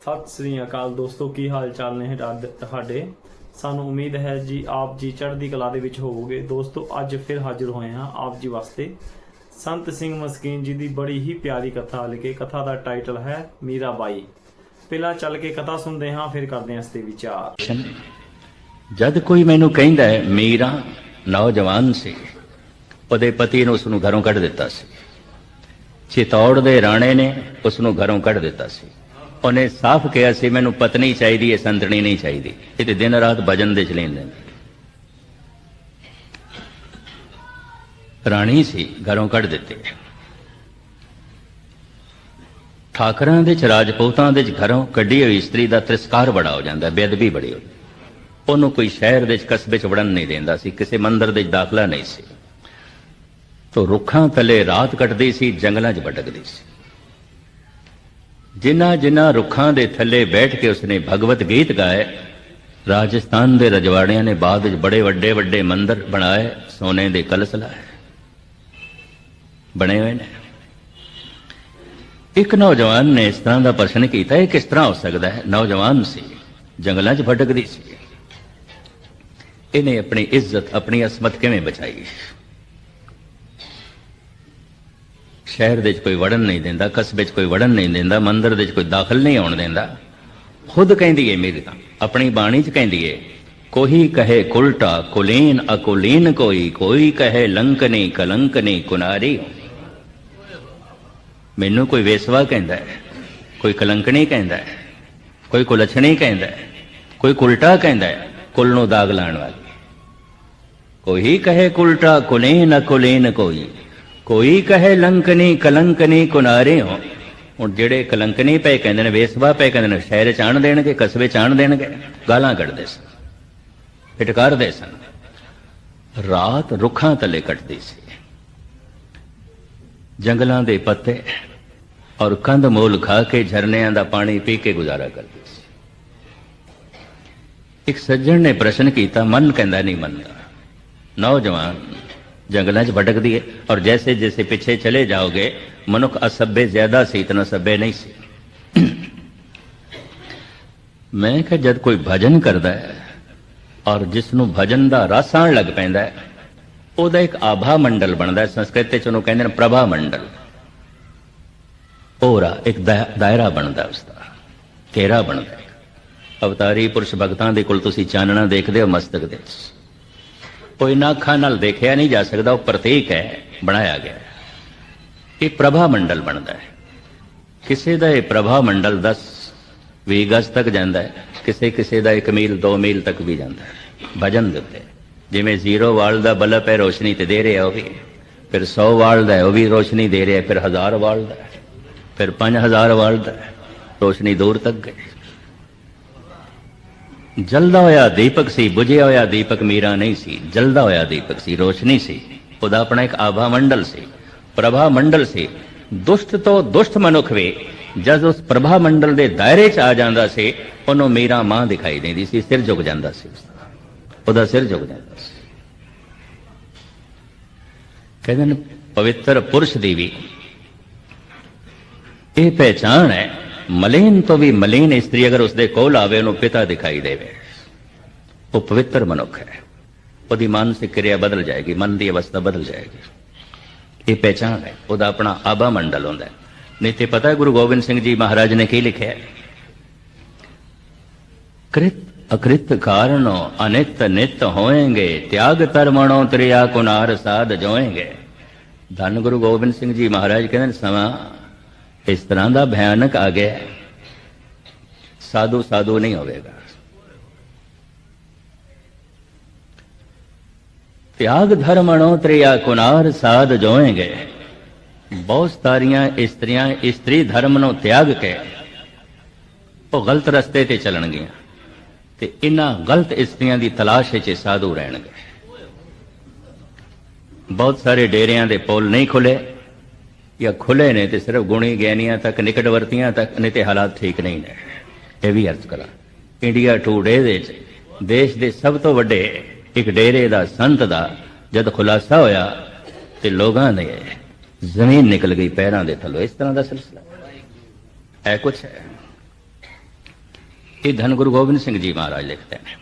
ਸਤਿ ਸ੍ਰੀ ਅਕਾਲ ਦੋਸਤੋ, ਕੀ ਹਾਲ ਚਾਲ ਨੇ ਤੁਹਾਡੇ- ਸਾਨੂੰ ਉਮੀਦ ਹੈ ਜੀ ਆਪ ਜੀ ਚੜ੍ਹਦੀ ਕਲਾ ਦੇ ਵਿੱਚ ਹੋਵੋਗੇ। ਦੋਸਤੋ, ਅੱਜ ਫਿਰ ਹਾਜ਼ਰ ਹੋਏ ਹਾਂ ਆਪ ਜੀ ਵਾਸਤੇ। ਸੰਤ ਸਿੰਘ ਮਸਕੀਨ ਜੀ ਦੀ ਬੜੀ ਹੀ ਪਿਆਰੀ ਕਥਾ ਲਿਖੇ। ਕਥਾ ਦਾ ਟਾਈਟਲ ਹੈ, ਮੀਰਾ ਬਾਈ। ਪਹਿਲਾਂ ਚੱਲ ਕੇ ਕਥਾ ਸੁਣਦੇ ਹਾਂ, ਫਿਰ ਕਰਦੇ ਹਾਂ ਇਸ ਤੇ ਵਿਚਾਰ। ਜਦ ਕੋਈ ਮੈਨੂੰ ਕਹਿੰਦਾ ਹੈ, ਮੀਰਾ ਨੌਜਵਾਨ ਸੀ। ਉਹਦੇ ਪਤੀ ਨੇ ਉਸ ਨੂੰ ਘਰੋਂ ਕੱਢ ਦਿੱਤਾ ਸੀ। ਚਿਤੌੜ ਦੇ ਰਾਣੇ ਨੇ ਉਸ ਨੂੰ ਘਰੋਂ ਕੱਢ ਦਿੱਤਾ ਸੀ। ਉਹਨੇ ਸਾਫ਼ ਕਿਹਾ ਸੀ, ਮੈਨੂੰ ਪਤਨੀ ਚਾਹੀਦੀ ਹੈ ਸੰਤਣੀ ਨਹੀਂ ਚਾਹੀਦੀ। ਇਹ ਤੇ ਦਿਨ ਰਾਤ ਭਜਨ ਦੇ ਚ ਲੈਂਦੇ ਨੇ। ਰਾਣੀ ਸੀ, ਘਰੋਂ ਕੱਢ ਦਿੱਤੇ। ਠਾਕਰਾਂ ਦੇ ਚ, ਰਾਜਪੂਤਾਂ ਦੇ ਚ ਘਰੋਂ ਕੱਢੀ ਹੋਈ ਇਸਤਰੀ ਦਾ ਤਿਰਸਕਾਰ ਬੜਾ ਹੋ ਜਾਂਦਾ, ਬੇਅਦਬੀ ਬੜੀ ਹੋ ਉਹਨੂੰ ਕੋਈ ਸ਼ਹਿਰ ਦੇ ਚ, ਕਸਬੇ ਚ ਵੜਨ ਨਹੀਂ ਦਿੰਦਾ ਸੀ, ਕਿਸੇ ਮੰਦਰ ਦੇ ਚ ਦਾਖਲਾ ਨਹੀਂ ਸੀ। ਤੋ ਰੁੱਖਾਂ ਥੱਲੇ ਰਾਤ ਕੱਟਦੀ ਸੀ, ਜੰਗਲਾਂ 'ਚ ਭਟਕਦੀ ਸੀ। ਜਿਨ੍ਹਾਂ ਜਿਨ੍ਹਾਂ ਰੁੱਖਾਂ ਦੇ ਥੱਲੇ ਬੈਠ ਕੇ ਉਸਨੇ ਭਗਵਤ ਗੀਤ ਗਾਏ, ਰਾਜਸਥਾਨ ਦੇ ਰਜਵਾੜਿਆਂ ਨੇ ਬਾਅਦ ਵਿੱਚ ਬੜੇ ਵੱਡੇ ਵੱਡੇ ਮੰਦਰ ਬਣਾਏ, ਸੋਨੇ ਦੇ ਕਲਸ਼ ਲਾਏ। ਬਣੇ ਹੋਏ ਨੇ। ਇੱਕ ਨੌਜਵਾਨ ਨੇ ਇਸ ਤਰ੍ਹਾਂ ਦਾ ਪ੍ਰਸ਼ਨ ਕੀਤਾ, ਇਹ ਕਿਸ ਤਰ੍ਹਾਂ ਹੋ ਸਕਦਾ ਹੈ? ਨੌਜਵਾਨ ਸੀ, ਜੰਗਲਾਂ 'ਚ ਭਟਕਦੀ ਸੀ। ਇਹਨੇ ਆਪਣੀ ਇੱਜ਼ਤ, ਆਪਣੀ ਅਸਮਤ ਕਿਵੇਂ ਬਚਾਈ? ਸ਼ਹਿਰ ਦੇ ਵਿੱਚ ਕੋਈ ਵੜਨ ਨਹੀਂ ਦਿੰਦਾ, ਕਸਬੇ 'ਚ ਕੋਈ ਵੜਨ ਨਹੀਂ ਦਿੰਦਾ, ਮੰਦਰ ਦੇ 'ਚ ਕੋਈ ਦਾਖਲ ਨਹੀਂ ਆਉਣ ਦਿੰਦਾ। ਖੁਦ ਕਹਿੰਦੀ ਏ ਮੇਰੀ ਤਾਂ, ਆਪਣੀ ਬਾਣੀ 'ਚ ਕਹਿੰਦੀ ਏ, ਕੋਈ ਕਹੇ ਕੁਲਟਾ, ਕੁਲੀਨ ਅਕੁਲੀਨ ਕੋਈ ਕੋਈ ਕਹੇ ਲੰਕਨੀ ਕਲੰਕਨੀ ਕੁਨਾਰੀ ਮੈਨੂੰ ਕੋਈ ਵੇਸਵਾ ਕਹਿੰਦਾ ਹੈ ਕੋਈ ਕਲੰਕਣੀ ਕਹਿੰਦਾ ਹੈ ਕੋਈ ਕੁਲਛਣੀ ਕਹਿੰਦਾ ਹੈ ਕੋਈ ਕੁਲਟਾ ਕਹਿੰਦਾ ਹੈ ਕੁਲ ਨੂੰ ਦਾਗ ਲਾਣ ਵਾਲੀ। ਕੋਈ ਕਹੇ ਕੁਲਟਾ, ਕੁਲੀਨ ਅਕੁਲੀਨ ਕੋਈ ਕੋਈ ਕਹੇ ਲੰਕਨੀ ਕਲੰਕਨੀ ਕੁਨਾਰੇ ਹੋ। ਹੁਣ ਜਿਹੜੇ ਕਲੰਕਨੀ ਪਏ ਕਹਿੰਦੇ ਨੇ, ਵੇਸਵਾ ਪਏ ਕਹਿੰਦੇ ਨੇ, ਸ਼ਹਿਰ ਚ ਆਣ ਦੇਣਗੇ, ਕਸਬੇ ਚ ਆਣ ਦੇਣਗੇ, ਗਾਲਾਂ ਕੱਢਦੇ ਸਨ, ਫਟਕਾਰਦੇ ਸਨ। ਰਾਤ ਰੁੱਖਾਂ ਥੱਲੇ ਕੱਟਦੀ ਸੀ। ਜੰਗਲਾਂ ਦੇ ਪੱਤੇ ਔਰ ਕੰਧ ਮੋਲ ਖਾ ਕੇ ਝਰਨਿਆਂ ਦਾ ਪਾਣੀ ਪੀ ਕੇ ਗੁਜ਼ਾਰਾ ਕਰਦੀ ਸੀ। ਇੱਕ ਸੱਜਣ ਨੇ ਪ੍ਰਸ਼ਨ ਕੀਤਾ, ਮਨ ਕਹਿੰਦਾ ਨਹੀਂ ਮੰਨਦਾ। ਨੌਜਵਾਨ ਜੰਗਲਾਂ 'ਚ ਭਟਕਦੀ ਹੈ ਔਰ ਜੈਸੇ ਜੈਸੇ ਪਿੱਛੇ ਚਲੇ ਜਾਓਗੇ, ਮਨੁੱਖ ਅਸਭ्य ਜ਼ਿਆਦਾ ਸੀ, ਇਤਨਾ ਸਭ्य ਨਹੀਂ ਸੀ। ਮੈਂ ਕਿਹਾ, ਜਦ ਕੋਈ ਭਜਨ ਕਰਦਾ ਹੈ ਔਰ ਜਿਸ ਨੂੰ ਭਜਨ ਦਾ ਰਸ ਆਉਣ ਲੱਗ ਪੈਂਦਾ ਹੈ, ਉਹਦਾ ਇੱਕ ਆਭਾ ਮੰਡਲ ਬਣਦਾ ਹੈ। ਸੰਸਕ੍ਰਿਤ ਵਿੱਚ ਉਹਨੂੰ ਕਹਿੰਦੇ ਨੇ ਪ੍ਰਭਾ ਮੰਡਲ। ਪੂਰਾ ਇੱਕ ਦਾ- ਦਾਇਰਾ ਬਣਦਾ ਉਸ ਦਾ। ਘੇਰਾ ਬਣਦਾ ਅਵਤਾਰੀ ਪੁਰਸ਼ ਭਗਤਾਂ ਦੇ ਕੋਲ ਤੁਸੀਂ ਚਾਨਣਾ ਦੇਖਦੇ ਹੋ, ਮਸਤਕ ਦੇ ਵਿੱਚ। ਕੋਈ ਨਾ ਅੱਖਾਂ ਨਾਲ ਦੇਖਿਆ ਨਹੀਂ ਜਾ ਸਕਦਾ, ਉਹ ਪ੍ਰਤੀਕ ਹੈ, ਬਣਾਇਆ ਗਿਆ ਇਹ ਪ੍ਰਭਾ ਮੰਡਲ ਬਣਦਾ ਹੈ। ਕਿਸੇ ਦਾ ਇਹ ਪ੍ਰਭਾ ਮੰਡਲ 10 20 ਗਜ਼ ਤੱਕ ਜਾਂਦਾ ਹੈ। ਕਿਸੇ ਕਿਸੇ ਦਾ 1 ਮੀਲ 2 ਮੀਲ ਤੱਕ ਵੀ ਜਾਂਦਾ ਹੈ। ਭਜਨ ਦੇ ਉੱਤੇ। ਜਿਵੇਂ ਜ਼ੀਰੋ ਵਾਲ ਦਾ ਬਲਬ ਹੈ, ਰੋਸ਼ਨੀ ਤੇ ਦੇ ਰਿਹਾ ਉਹ ਵੀ। ਫਿਰ 100 ਵਾਲ ਦਾ ਉਹ ਵੀ ਰੋਸ਼ਨੀ ਦੇ ਰਿਹਾ ਫਿਰ 1000 ਵਾਲ ਦਾ ਫਿਰ 5000 ਵਾਲ ਦਾ ਰੋਸ਼ਨੀ ਦੂਰ ਤੱਕ ਗਈ। ਜਲਦਾ ਹੋਇਆ ਦੀਪਕ ਸੀ, ਬੁਝਿਆ ਹੋਇਆ ਦੀਪਕ ਮੀਰਾ ਨਹੀਂ ਸੀ, ਜਲਦਾ ਹੋਇਆ ਦੀਪਕ ਸੀ, ਰੋਸ਼ਨੀ ਸੀ। ਉਹਦਾ ਆਪਣਾ ਇੱਕ ਆਭਾ ਮੰਡਲ ਸੀ, ਪ੍ਰਭਾ ਮੰਡਲ ਸੀ। ਦੁਸ਼ਟ ਤੋਂ ਦੁਸ਼ਟ ਮਨੁੱਖ ਵੀ, ਜਦ ਉਸ ਪ੍ਰਭਾ ਮੰਡਲ ਦੇ ਦਾਇਰੇ 'ਚ ਆ ਜਾਂਦਾ ਸੀ, ਉਹਨੂੰ ਮੀਰਾ ਮਾਂ ਦਿਖਾਈ ਦਿੰਦੀ ਸੀ, ਸਿਰ ਝੁਕ ਜਾਂਦਾ ਸੀ ਉਹਦਾ ਸਿਰ ਝੁਕ ਜਾਂਦਾ ਸੀ। ਕਹਿੰਦੇ ਨੇ, ਪਵਿੱਤਰ ਪੁਰਸ਼ ਦੀ ਵੀ ਇਹ ਪਹਿਚਾਨ ਹੈ ਮਲੀਨ ਤੋਂ ਵੀ ਮਲੀਨ ਇਸਤਰੀ ਅਗਰ ਉਸਦੇ ਕੋਲ ਆਵੇ, ਉਹਨੂੰ ਪਿਤਾ ਦਿਖਾਈ ਦੇਵੇ। ਉਹ ਪਵਿੱਤਰ ਮਨੁੱਖ ਹੈ। ਉਹਦੀ ਮਾਨਸਿਕ ਕਿਰਿਆ ਬਦਲ ਜਾਏਗੀ, ਮਨ ਦੀ ਅਵਸਥਾ ਬਦਲ ਜਾਏਗੀ। ਇਹ ਪਹਿਚਾਨ ਹੈ। ਉਹਦਾ ਆਪਣਾ ਆਬਾ ਮੰਡਲ ਹੁੰਦਾ ਹੈ। ਨਹੀਂ ਤੇ ਪਤਾ ਗੁਰੂ ਗੋਬਿੰਦ ਸਿੰਘ ਜੀ ਮਹਾਰਾਜ ਨੇ ਕੀ ਲਿਖਿਆ ਕ੍ਰਿਤ ਅਕ੍ਰਿਤ ਕਾਰਣੋ ਅਨਿਤ ਨਿਤ ਹੋਏਗੇ, ਤਿਆਗ ਤਰਮਣੋ ਤ੍ਰਿਆ ਕੁਨਾਰ ਸਾਧ ਜੋਏਗੇ। ਧੰਨ ਗੁਰੂ ਗੋਬਿੰਦ ਸਿੰਘ ਜੀ ਮਹਾਰਾਜ ਕਹਿੰਦੇ ਨੇ, ਸਮਾਂ ਇਸ ਤਰ੍ਹਾਂ ਦਾ ਭਿਆਨਕ ਆ ਗਿਆ ਸਾਧੂ ਸਾਧੂ ਨਹੀਂ ਹੋਵੇਗਾ। ਤਿਆਗ ਧਰਮਣੋ ਤ੍ਰਿਆ ਕੁਨਾਰ ਸਾਧ ਜੋਏਗੇ। ਬਹੁਤ ਸਾਰੀਆਂ ਇਸਤਰੀਆਂ ਇਸਤਰੀ ਧਰਮ ਨੂੰ ਤਿਆਗ ਕੇ ਉਹ ਗਲਤ ਰਸਤੇ ਤੇ ਚੱਲਣਗੀਆਂ ਤੇ ਇਹਨਾਂ ਗਲਤ ਇਸਤਰੀਆਂ ਦੀ ਤਲਾਸ਼ ਵਿੱਚ ਸਾਧੂ ਰਹਿਣਗੇ। ਬਹੁਤ ਸਾਰੇ ਡੇਰਿਆਂ ਦੇ ਪੋਲ ਨਹੀਂ ਖੁੱਲੇ। ਜਾਂ ਖੁੱਲੇ ਨੇ ਤੇ ਸਿਰਫ ਗੁਣੀ ਗਿਆਨੀਆਂ ਤੱਕ, ਨਿਕਟਵਰਤੀਆਂ ਤੱਕ, ਨਹੀਂ ਤੇ ਹਾਲਾਤ ਠੀਕ ਨਹੀਂ ਨੇ। ਇਹ ਵੀ ਅਰਜ਼ ਕਰਾਂ। ਇੰਡੀਆ ਟੂਡੇ ਦੇ ਦੇਸ਼ ਦੇ ਸਭ ਤੋਂ ਵੱਡੇ ਇੱਕ ਡੇਰੇ ਦਾ ਸੰਤ ਦਾ ਜਦ ਖੁਲਾਸਾ ਹੋਇਆ ਤੇ ਲੋਕਾਂ ਨੇ ਜ਼ਮੀਨ ਨਿਕਲ ਗਈ ਪੈਰਾਂ ਦੇ ਥੱਲੋਂ। ਇਸ ਤਰ੍ਹਾਂ ਦਾ ਸਿਲਸਿਲਾ। ਹੈ ਕੁਛ ਹੈ। ਇਹ ਧੰਨ ਗੁਰੂ ਗੋਬਿੰਦ ਸਿੰਘ ਜੀ ਮਹਾਰਾਜ ਲਿਖਦੇ ਨੇ।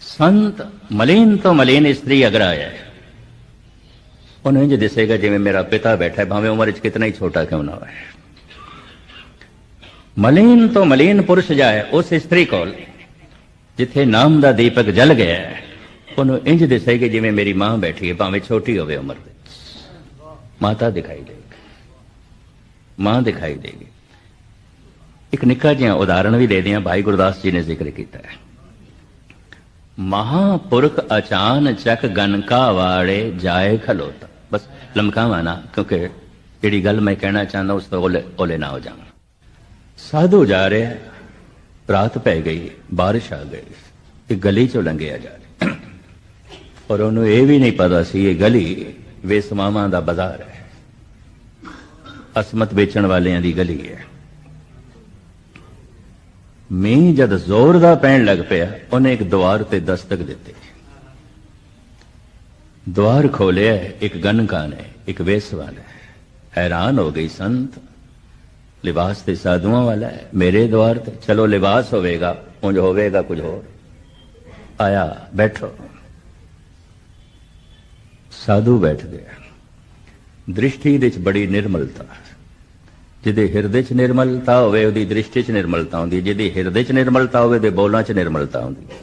ਸੰਤ ਮਲੀਨ ਤੋਂ ਮਲੀਨ ਇਸਤਰੀ ਅਗਰ ਆਇਆ ਹੈ। ਉਹਨੂੰ ਇੰਜ ਦਿਸੇਗਾ ਜਿਵੇਂ ਮੇਰਾ ਪਿਤਾ ਬੈਠਾ ਹੈ ਭਾਵੇਂ ਉਮਰ ਵਿੱਚ ਕਿਤਨਾ ਹੀ ਛੋਟਾ ਕਿਉਂ ਨਾ ਹੋਵੇ ਮਲੀਨ ਤੋਂ ਮਲੀਨ ਪੁਰਸ਼ ਜਾਏ ਉਸ ਇਸਤਰੀ ਕੋਲ ਜਿੱਥੇ ਨਾਮ ਦਾ ਦੀਪਕ ਜਲ ਗਿਆ ਹੈ, ਉਹਨੂੰ ਇੰਜ ਦਿਸੇਗਾ ਜਿਵੇਂ ਮੇਰੀ ਮਾਂ ਬੈਠੀ ਹੈ ਭਾਵੇਂ ਛੋਟੀ ਹੋਵੇ ਉਮਰ ਵਿੱਚ। ਮਾਤਾ ਦਿਖਾਈ ਦੇਗੀ ਮਾਂ ਦਿਖਾਈ ਦੇਗੀ ਇੱਕ ਨਿੱਕਾ ਜਿਹਾ ਉਦਾਹਰਣ ਵੀ ਦੇ ਦਿਆਂ ਭਾਈ ਗੁਰਦਾਸ ਜੀ ਨੇ ਜ਼ਿਕਰ ਕੀਤਾ ਹੈ। ਮਹਾਪੁਰਖ ਅਚਾਨ ਚੱਕ ਗਨਕਾ ਵਾੜੇ ਜਾਏ ਖਲੋਤਾ। ਬਸ ਲਮਕਾਵਾ ਨਾ, ਕਿਉਂਕਿ ਜਿਹੜੀ ਗੱਲ ਮੈਂ ਕਹਿਣਾ ਚਾਹੁੰਦਾ, ਉਸ ਤੋਂ ਓਲੇ ਓਲੇ ਨਾ ਹੋ ਜਾਵਾਂ। ਸਾਧੂ ਜਾ ਰਿਹਾ, ਰਾਤ ਪੈ ਗਈ, ਬਾਰਿਸ਼ ਆ ਗਈ, ਤੇ ਗਲੀ ਚੋਂ ਲੰਘਿਆ ਜਾ ਰਿਹਾ। ਔਰ ਉਹਨੂੰ ਇਹ ਵੀ ਨਹੀਂ ਪਤਾ ਸੀ, ਇਹ ਗਲੀ ਵੇਸਮਾਵਾਂ ਦਾ ਬਾਜ਼ਾਰ ਹੈ। ਅਸਮਤ ਵੇਚਣ ਵਾਲਿਆਂ ਦੀ ਗਲੀ ਹੈ। ਮੀਂਹ ਜਦ ਜ਼ੋਰ ਦਾ ਪੈਣ ਲੱਗ ਪਿਆ, ਉਹਨੇ ਇੱਕ ਦੁਆਰ ਤੇ ਦਸਤਕ ਦਿੱਤੀ। ਦੁਆਰ ਖੋਲਿਆ ਇੱਕ ਗਨਕਾ ਨੇ ਇੱਕ ਵੇਸਵਾ ਨੇ ਹੈਰਾਨ ਹੋ ਗਈ ਸੰਤ, ਲਿਬਾਸ ਤੇ ਸਾਧੂਆਂ ਵਾਲਾ ਹੈ। ਮੇਰੇ ਦੁਆਰ ਤੇ ਚਲੋ ਲਿਬਾਸ ਹੋਵੇਗਾ, ਉਂਝ ਹੋਵੇਗਾ ਕੁਝ ਹੋਰ। ਆਇਆ, ਬੈਠੋ। ਸਾਧੂ ਬੈਠ ਗਿਆ। ਦ੍ਰਿਸ਼ਟੀ ਦੇ ਵਿੱਚ ਬੜੀ ਨਿਰਮਲਤਾ। ਜਿਹਦੇ ਹਿਰਦੇ 'ਚ ਨਿਰਮਲਤਾ ਹੋਵੇ, ਉਹਦੀ ਦ੍ਰਿਸ਼ਟੀ 'ਚ ਨਿਰਮਲਤਾ ਹੁੰਦੀ ਹੈ। ਜਿਹਦੀ ਹਿਰਦੇ 'ਚ ਨਿਰਮਲਤਾ ਹੋਵੇ ਤੇ ਬੋਲਾਂ 'ਚ ਨਿਰਮਲਤਾ ਹੁੰਦੀ ਹੈ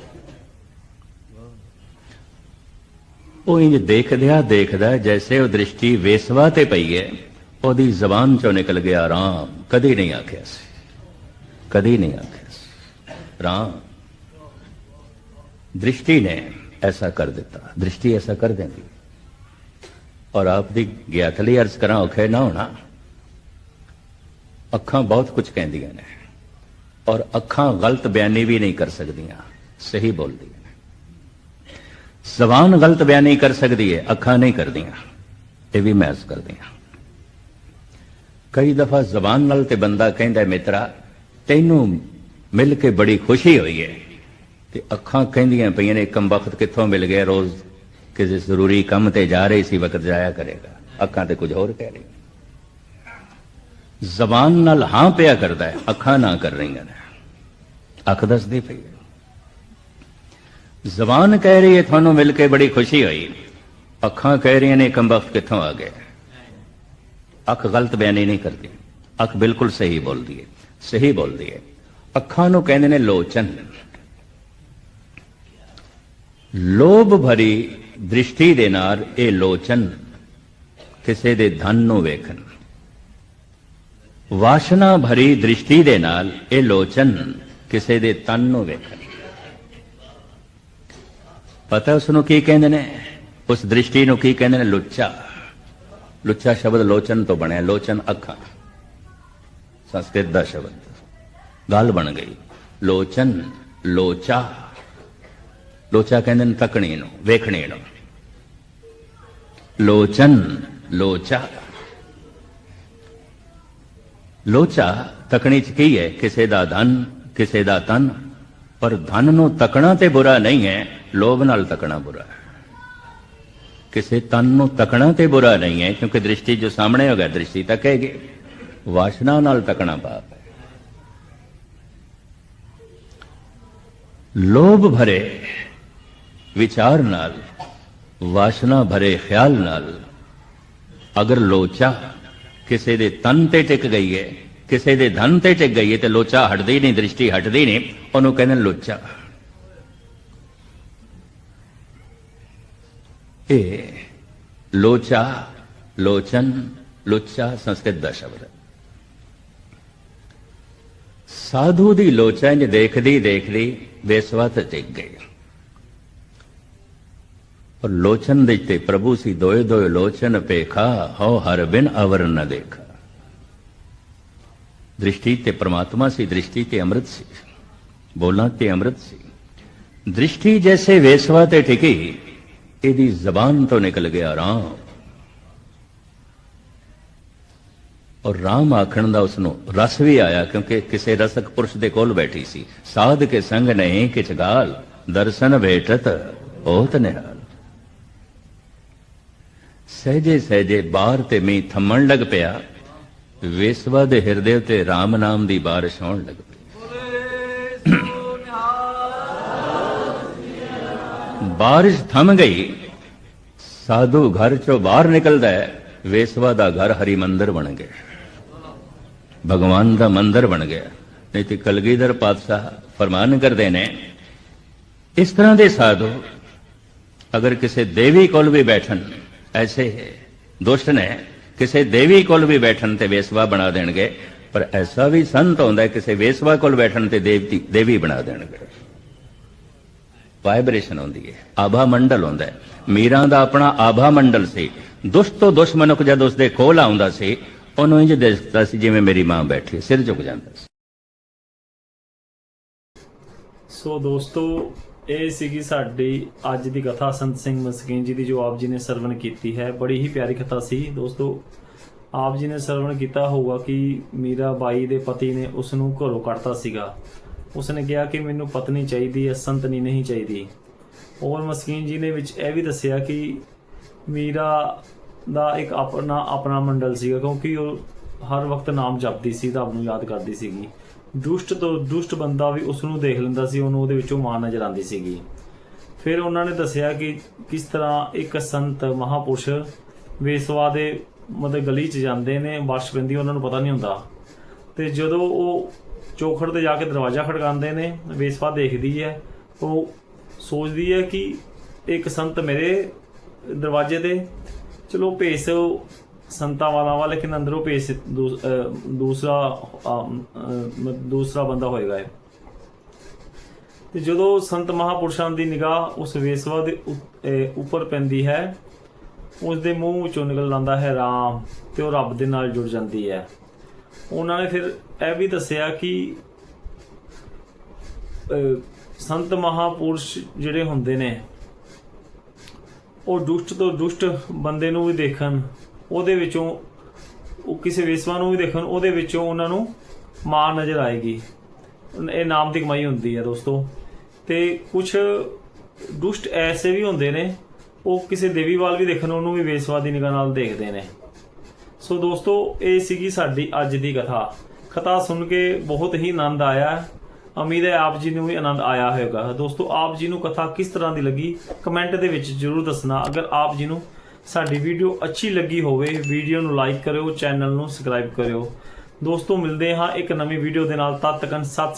ਉਹ ਇੰਜ ਦੇਖਦਿਆ ਦੇਖਦਾ ਜੈਸੇ ਉਹ ਦ੍ਰਿਸ਼ਟੀ ਵੇਸਵਾ ਤੇ ਪਈ ਹੈ। ਉਹਦੀ ਜ਼ਬਾਨ 'ਚੋਂ ਨਿਕਲ ਗਿਆ, ਰਾਮ, ਕਦੇ ਨਹੀਂ ਆਖਿਆ ਸੀ। ਕਦੇ ਨਹੀਂ ਆਖਿਆ ਸੀ। ਰਾਮ, ਦ੍ਰਿਸ਼ਟੀ ਨੇ ਐਸਾ ਕਰ ਦਿੱਤਾ। ਦ੍ਰਿਸ਼ਟੀ ਐਸਾ ਕਰ ਦਿੰਦੀ। ਔਰ ਆਪ ਦੀ ਗਿਆਤ ਲਈ ਅਰਜ਼ ਕਰਾਂ, ਔਖੇ ਨਾ ਹੋਣਾ। ਅੱਖਾਂ ਬਹੁਤ ਕੁਝ ਕਹਿੰਦੀਆਂ ਨੇ। ਔਰ ਅੱਖਾਂ ਗਲਤ ਬਿਆਨੀ ਵੀ ਨਹੀਂ ਕਰ ਸਕਦੀਆਂ। ਸਹੀ ਬੋਲਦੀਆਂ। ਜ਼ਬਾਨ ਗਲਤ ਬਿਆਨੀ ਕਰ ਸਕਦੀ ਹੈ ਅੱਖਾਂ ਨਹੀਂ ਕਰਦੀਆਂ। ਇਹ ਵੀ ਮਹਿਸ ਕਰਦੀਆਂ। ਕਈ ਦਫਾ ਜ਼ਬਾਨ ਨਾਲ ਤੇ ਬੰਦਾ ਕਹਿੰਦਾ ਹੈ, ਮਿੱਤਰਾ ਤੈਨੂੰ ਮਿਲ ਕੇ ਬੜੀ ਖੁਸ਼ੀ ਹੋਈ ਹੈ ਤੇ ਅੱਖਾਂ ਕਹਿੰਦੀਆਂ ਪਈਆਂ ਨੇ ਕਮ ਵਕਤ ਕਿੱਥੋਂ ਮਿਲ ਗਿਆ ਰੋਜ਼? ਕਿਸੇ ਜ਼ਰੂਰੀ ਕੰਮ ਤੇ ਜਾ ਰਹੀ ਸੀ ਵਕਤ ਜਾਇਆ ਕਰੇਗਾ। ਅੱਖਾਂ ਤੇ ਕੁਝ ਹੋਰ ਕਹਿ ਰਹੀ ਜ਼ਬਾਨ ਨਾਲ ਹਾਂ ਪਿਆ ਕਰਦਾ ਹੈ ਅੱਖਾਂ ਨਾ ਕਰ ਰਹੀਆਂ ਨੇ। ਅੱਖ ਦੱਸਦੀ ਪਈ ਹੈ ਜ਼ਬਾਨ ਕਹਿ ਰਹੀ ਹੈ, ਤੁਹਾਨੂੰ ਮਿਲ ਕੇ ਬੜੀ ਖੁਸ਼ੀ ਹੋਈ। ਅੱਖਾਂ ਕਹਿ ਰਹੀਆਂ ਨੇ ਕੰਬਖਤ ਕਿੱਥੋਂ ਆ ਗਏ? ਅੱਖ ਗਲਤ ਬਿਆਨੀ ਨਹੀਂ ਕਰਦੀ। ਅੱਖ ਬਿਲਕੁਲ ਸਹੀ ਬੋਲਦੀ ਹੈ। ਸਹੀ ਬੋਲਦੀ ਹੈ। ਅੱਖਾਂ ਨੂੰ ਕਹਿੰਦੇ ਨੇ ਲੋਚਨ। ਲੋਭ ਭਰੀ ਦ੍ਰਿਸ਼ਟੀ ਦੇ ਨਾਲ ਇਹ ਲੋਚਨ ਕਿਸੇ ਦੇ ਧਨ ਨੂੰ ਵੇਖਣ। ਵਾਸ਼ਨਾ ਭਰੀ ਦ੍ਰਿਸ਼ਟੀ ਦੇ ਨਾਲ ਇਹ ਲੋਚਨ ਕਿਸੇ ਦੇ ਤਨ ਨੂੰ ਵੇਖਣ। ਪਤਾ ਉਸ ਨੂੰ ਕੀ ਕਹਿੰਦੇ ਨੇ ਉਸ ਦ੍ਰਿਸ਼ਟੀ ਨੂੰ ਕੀ ਕਹਿੰਦੇ ਨੇ ਲੁੱਚਾ ਲੁੱਚਾ ਸ਼ਬਦ ਲੋਚਨ ਤੋਂ ਬਣਿਆ ਲੋਚਨ ਅੱਖਾਂ ਸੰਸਕ੍ਰਿਤ ਦਾ ਸ਼ਬਦ ਗੱਲ ਬਣ ਗਈ ਲੋਚਨ ਲੋਚਾ ਲੋਚਾ ਕਹਿੰਦੇ ਨੇ ਤਕਣੀ ਨੂੰ ਵੇਖਣੀ ਨੂੰ ਲੋਚਨ ਲੋਚਾ ਲੋਚਾ ਤਕਣੀ ਚ ਕੀ ਹੈ ਕਿਸੇ ਦਾ ਧਨ ਕਿਸੇ ਦਾ ਤਨ ਪਰ ਧਨ ਨੂੰ ਤਕਣਾ ਤੇ ਬੁਰਾ ਨਹੀਂ ਹੈ, ਲੋਭ ਨਾਲ ਤਕਣਾ ਬੁਰਾ ਹੈ। ਕਿਸੇ ਤਨ ਨੂੰ ਤਕਣਾ ਤੇ ਬੁਰਾ ਨਹੀਂ ਹੈ, ਕਿਉਂਕਿ ਦ੍ਰਿਸ਼ਟੀ ਜੋ ਸਾਹਮਣੇ ਹੋਗਾ ਦ੍ਰਿਸ਼ਟੀ ਤੱਕੇਗੀ। ਵਾਸ਼ਨਾ ਨਾਲ ਤਕਣਾ ਪਾਪ ਹੈ। ਲੋਭ ਭਰੇ ਵਿਚਾਰ ਨਾਲ, ਵਾਸ਼ਨਾ ਭਰੇ ਖਿਆਲ ਨਾਲ, ਅਗਰ ਲੋਚਾ ਕਿਸੇ ਦੇ ਤਨ ਤੇ ਟਿਕ ਗਈ ਹੈ ਕਿਸੇ ਦੇ ਧਨ ਤੇ ਟਿਕ ਗਈ ਹੈ ਤੇ ਲੋਚਾ ਹਟਦੀ ਨਹੀਂ, ਦ੍ਰਿਸ਼ਟੀ ਹਟਦੀ ਨਹੀਂ, ਉਹਨੂੰ ਕਹਿੰਦੇ ਨੇ ਲੋਚਾ। ਇਹ ਲੋਚਾ, ਲੋਚਨ, ਲੁੱਚਾ ਸੰਸਕ੍ਰਿਤ ਦਾ ਸ਼ਬਦ ਹੈ। ਸਾਧੂ ਦੀ ਲੋਚਾ ਇੰਜ ਦੇਖਦੀ ਦੇਖਦੀ ਬੇਸਵਤ ਟਿਕ ਗਈ। ਪਰ ਲੋਚਨ ਦੇ ਤੇ ਪ੍ਰਭੂ ਸੀ ਦੋਏ ਦੋਏ ਲੋਚਨ ਪੇਖਾ ਹਉ ਹਰ ਬਿਨ ਅਵਰ ਨ ਦੇਖਾ। ਦ੍ਰਿਸ਼ਟੀ ਤੇ ਪ੍ਰਮਾਤਮਾ ਸੀ ਦ੍ਰਿਸ਼ਟੀ ਤੇ ਅੰਮ੍ਰਿਤ ਸੀ ਬੋਲਾਂ ਤੇ ਅੰਮ੍ਰਿਤ ਸੀ ਦ੍ਰਿਸ਼ਟੀ ਜੈਸੇ ਵੇਸਵਾ ਤੇ ਟਿਕੀ ਇਹਦੀ ਜ਼ਬਾਨ ਤੋਂ ਨਿਕਲ ਗਿਆ ਰਾਮ ਔਰ ਰਾਮ ਆਖਣ ਦਾ ਉਸ ਨੂੰ ਰਸ ਵੀ ਆਇਆ ਕਿਉਂਕਿ ਕਿਸੇ ਰਸਕ ਪੁਰਸ਼ ਦੇ ਕੋਲ ਬੈਠੀ ਸੀ ਸਾਧ ਕੇ ਸੰਗ ਨਹੀਂ ਕਿਚਗਾਲ ਦਰਸ਼ਨ ਭੇਟਤ ਹੋਤ ਨਿਹਾਲ ਸਹਜੇ ਸਹਜੇ ਬਾਹਰ ਤੇ ਮੀਂਹ ਥੰਮਣ ਲੱਗ ਪਿਆ ਵੇਸਵਾ ਦੇ ਹਿਰਦੇ ਉਤੇ ਰਾਮ ਨਾਮ ਦੀ ਬਾਰਿਸ਼ ਹੋਣ ਲੱਗ ਪਈ। ਬਾਰਿਸ਼ ਥਮ ਗਈ। ਸਾਧੂ ਘਰ ਚੋਂ ਬਾਹਰ ਨਿਕਲਦਾ ਹੈ। ਵੇਸਵਾ ਦਾ ਘਰ ਹਰੀ ਮੰਦਰ ਬਣ ਗਿਆ। ਭਗਵਾਨ ਦਾ ਮੰਦਰ ਬਣ ਗਿਆ। ਨਹੀਂ ਤੇ ਕਲਗੀਧਰ ਪਾਤਸ਼ਾਹ ਫਰਮਾਨ ਕਰਦੇ ਨੇ, ਇਸ ਤਰ੍ਹਾਂ ਦੇ ਸਾਧੂ ਅਗਰ ਕਿਸੇ ਦੇਵੀ ਕੋਲ ਵੀ ਬੈਠਣ, ਐਸੇ ਦੁਸ਼ਟ ਨੇ ਕਿਸੇ ਦੇਵੀ ਕੋਲ ਵੀ ਬੈਠਣ ਤੇ ਵੇਸਵਾ ਬਣਾ ਦੇਣਗੇ, ਪਰ ਐਸਾ ਵੀ ਸੰਤ ਹੁੰਦਾ ਕਿਸੇ ਵੇਸਵਾ ਕੋਲ ਬੈਠਣ ਤੇ ਦੇਵਤੀ, ਦੇਵੀ ਬਣਾ ਦੇਣਗੇ। ਵਾਈਬ੍ਰੇਸ਼ਨ ਹੁੰਦੀ ਹੈ, ਆਭਾ ਮੰਡਲ ਹੁੰਦਾ ਹੈ। ਮੀਰਾਂ ਦਾ ਆਪਣਾ ਆਭਾ ਮੰਡਲ ਸੀ। ਦੁਸ਼ਟ ਤੋਂ ਦੁਸ਼ਮਨੁਕ ਜਦ ਉਸਦੇ ਕੋਲ ਆਉਂਦਾ ਸੀ, ਉਹਨੂੰ ਇੰਜ ਦਿਸਦਾ ਸੀ ਜਿਵੇਂ ਮੇਰੀ ਮਾਂ ਬੈਠੀ ਸਿਰ ਝੁਕ ਜਾਂਦਾ ਸੀ। ਸੋ ਦੋਸਤੋ ਇਹ ਸੀਗੀ ਸਾਡੀ ਅੱਜ ਦੀ ਕਥਾ ਸੰਤ ਸਿੰਘ ਮਸਕੀਨ ਜੀ ਦੀ, ਜੋ ਆਪ ਜੀ ਨੇ ਸਰਵਣ ਕੀਤੀ ਹੈ। ਬੜੀ ਹੀ ਪਿਆਰੀ ਕਥਾ ਸੀ। ਦੋਸਤੋ, ਆਪ ਜੀ ਨੇ ਸਰਵਣ ਕੀਤਾ ਹੋਊਗਾ ਕਿ ਮੀਰਾ ਬਾਈ ਦੇ ਪਤੀ ਨੇ ਉਸ ਨੂੰ ਘਰੋਂ ਕੱਢਤਾ ਸੀਗਾ। ਉਸ ਨੇ ਕਿਹਾ ਕਿ ਮੈਨੂੰ ਪਤਨੀ ਚਾਹੀਦੀ ਹੈ, ਸੰਤਨੀ ਨਹੀਂ ਚਾਹੀਦੀ। ਔਰ ਮਸਕੀਨ ਜੀ ਨੇ ਵਿੱਚ ਇਹ ਵੀ ਦੱਸਿਆ ਕਿ ਮੀਰਾ ਦਾ ਇੱਕ ਆਪਣਾ ਆਪਣਾ ਮੰਡਲ ਸੀਗਾ, ਕਿਉਂਕਿ ਉਹ ਹਰ ਵਕਤ ਨਾਮ ਜਪਦੀ ਸੀ ਰੱਬ ਨੂੰ ਯਾਦ ਕਰਦੀ ਸੀਗੀ। ਦੁਸ਼ਟ ਤੋਂ ਦੁਸ਼ਟ ਬੰਦਾ ਵੀ ਉਸ ਨੂੰ ਦੇਖ ਲੈਂਦਾ ਸੀ, ਉਹਨੂੰ ਉਹਦੇ ਵਿੱਚੋਂ ਮਾਂ ਨਜ਼ਰ ਆਉਂਦੀ ਸੀਗੀ। ਫਿਰ ਉਹਨਾਂ ਨੇ ਦੱਸਿਆ ਕਿ ਕਿਸ ਤਰ੍ਹਾਂ ਇੱਕ ਸੰਤ ਮਹਾਪੁਰਸ਼ ਵੇਸਵਾ ਦੇ ਮਤਲਬ ਗਲੀ 'ਚ ਜਾਂਦੇ ਨੇ ਬਾਰਿਸ਼ ਪੈਂਦੀ, ਉਹਨਾਂ ਨੂੰ ਪਤਾ ਨਹੀਂ ਹੁੰਦਾ। ਤੇ ਜਦੋਂ ਉਹ ਚੌਖੜ ਤੇ ਜਾ ਕੇ ਦਰਵਾਜ਼ਾ ਖੜਕਾਉਂਦੇ ਨੇ, ਵੇਸਵਾ ਦੇਖਦੀ ਹੈ, ਉਹ ਸੋਚਦੀ ਹੈ ਕਿ ਇੱਕ ਸੰਤ ਮੇਰੇ ਦਰਵਾਜ਼ੇ ਤੇ, ਚਲੋ ਭੇਸ ਸੰਤਾਂ ਵਾਲਾ ਵਾ ਲੇਕਿਨ ਅੰਦਰੋਂ ਭੇਸ ਦੂ- ਦੂਸਰਾ ਦੂਸਰਾ ਬੰਦਾ ਹੋਏਗਾ ਇਹ। ਤੇ ਜਦੋਂ ਸੰਤ ਮਹਾਪੁਰਸ਼ਾਂ ਦੀ ਨਿਗਾਹ ਉਸ ਵੇਸਵਾ ਦੇ ਉੱਪਰ ਪੈਂਦੀ ਹੈ ਉਸ ਦੇ ਮੂੰਹ ਵਿੱਚੋਂ ਨਿਕਲ ਆਉਂਦਾ ਹੈ ਰਾਮ ਤੇ ਉਹ ਰੱਬ ਦੇ ਨਾਲ ਜੁੜ ਜਾਂਦੀ ਹੈ। ਉਹਨਾਂ ਨੇ ਫਿਰ ਇਹ ਵੀ ਦੱਸਿਆ ਕਿ ਸੰਤ ਮਹਾਪੁਰਸ਼ ਜਿਹੜੇ ਹੁੰਦੇ ਨੇ, ਉਹ ਦੁਸ਼ਟ ਤੋਂ ਦੁਸ਼ਟ ਬੰਦੇ ਨੂੰ ਵੀ ਦੇਖਣ। ਉਹਦੇ ਵਿੱਚੋਂ ਉਹ ਕਿਸੇ ਵੇਸਵਾ ਨੂੰ ਵੀ ਦੇਖਣ, ਉਹਦੇ ਵਿੱਚੋਂ ਉਹਨਾਂ ਨੂੰ ਮਾਂ ਨਜ਼ਰ ਆਏਗੀ। ਇਹ ਨਾਮ ਦੀ ਕਮਾਈ ਹੁੰਦੀ ਹੈ ਦੋਸਤੋ। ਤੇ ਕੁਝ ਦੁਸ਼ਟ ਐਸੇ ਵੀ ਹੁੰਦੇ ਨੇ, ਉਹ ਕਿਸੇ ਦੇਵੀ ਵਾਲ ਵੀ ਦੇਖਣ, ਉਹਨੂੰ ਵੀ ਵੇਸਵਾ ਦੀ ਨਿਗਾਹ ਨਾਲ ਦੇਖਦੇ ਨੇ। ਸੋ ਦੋਸਤੋ, ਇਹ ਸੀਗੀ ਸਾਡੀ ਅੱਜ ਦੀ ਕਥਾ। ਕਥਾ ਸੁਣ ਕੇ ਬਹੁਤ ਹੀ ਆਨੰਦ ਆਇਆ। ਉਮੀਦ ਹੈ ਆਪ ਜੀ ਨੂੰ ਵੀ ਆਨੰਦ ਆਇਆ ਹੋਵੇਗਾ। ਦੋਸਤੋ, ਆਪ ਜੀ ਨੂੰ ਕਥਾ ਕਿਸ ਤਰ੍ਹਾਂ ਦੀ ਲੱਗੀ? ਕਮੈਂਟ ਦੇ ਵਿੱਚ ਜਰੂਰ ਦੱਸਣਾ। ਅਗਰ ਆਪ ਜੀ ਨੂੰ ਸਾਡੀ ਵੀਡੀਓ ਅੱਛੀ ਲੱਗੀ ਹੋਵੇ, ਵੀਡੀਓ ਨੂੰ ਲਾਈਕ ਕਰਿਓ, ਚੈਨਲ ਨੂੰ ਸਬਸਕ੍ਰਾਈਬ ਕਰਿਓ। ਦੋਸਤੋ, ਮਿਲਦੇ ਹਾਂ ਇੱਕ ਨਵੀਂ ਵੀਡੀਓ ਦੇ ਨਾਲ, ਤਦ ਤੱਕ ਸਤਿ